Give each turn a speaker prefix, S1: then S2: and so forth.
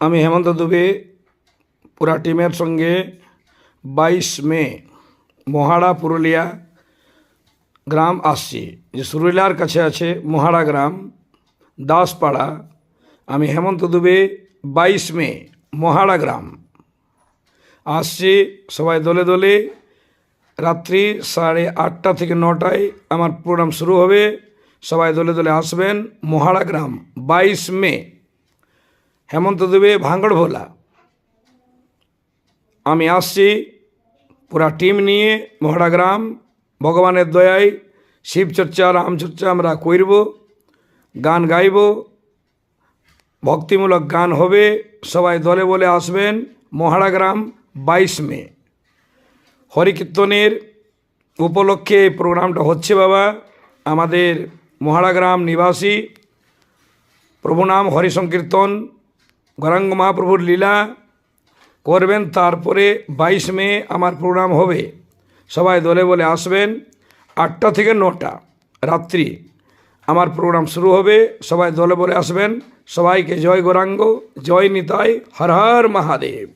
S1: আমি হেমন্ত দুবে, পুরা টিমের সঙ্গে বাইশ মে মহাড়া পুরুলিয়া গ্রাম আসছি। যে সুরুলিয়ার কাছে আছে মহাড়া গ্রাম, দাসপাড়া। আমি হেমন্ত দুবে, বাইশ মে মহাড়া গ্রাম। আসছি সবাই দলে দলে। রাত্রি সাড়ে আটটা থেকে নটায় আমার প্রোগ্রাম শুরু হবে। সবাই দলে দলে আসবেন মহাড়া গ্রাম, বাইশ মে হেমন্ত দেবে ভাঙড় ভোলা। আমি আসছি পুরা টিম নিয়ে মহাড়া গ্রাম, ভগবানের দয়ায় শিবচর্চা, রামচর্চা আমরা করব, গান গাইব, ভক্তিমূলক গান হবে, সবাই দলে বলে আসবেন, মহাড়া গ্রাম বাইশ মে। হরিকীর্তনের উপলক্ষে এই প্রোগ্রামটা হচ্ছে বাবা, আমাদের মহারাগ্রাম নিবাসী, প্রভু নাম হরিসংকীর্তন গৌরাঙ্গ মহাপ্রভুর লীলা করবেন, তারপরে বাইশ মে আমার প্রোগ্রাম হবে। সবাই দলে বলে আসবেন, আটটা থেকে নটা রাত্রি আমার প্রোগ্রাম শুরু হবে। সবাই দলে বলে আসবেন। সবাইকে জয় গৌরাঙ্গ, জয় নিতাই, হর হর মহাদেব।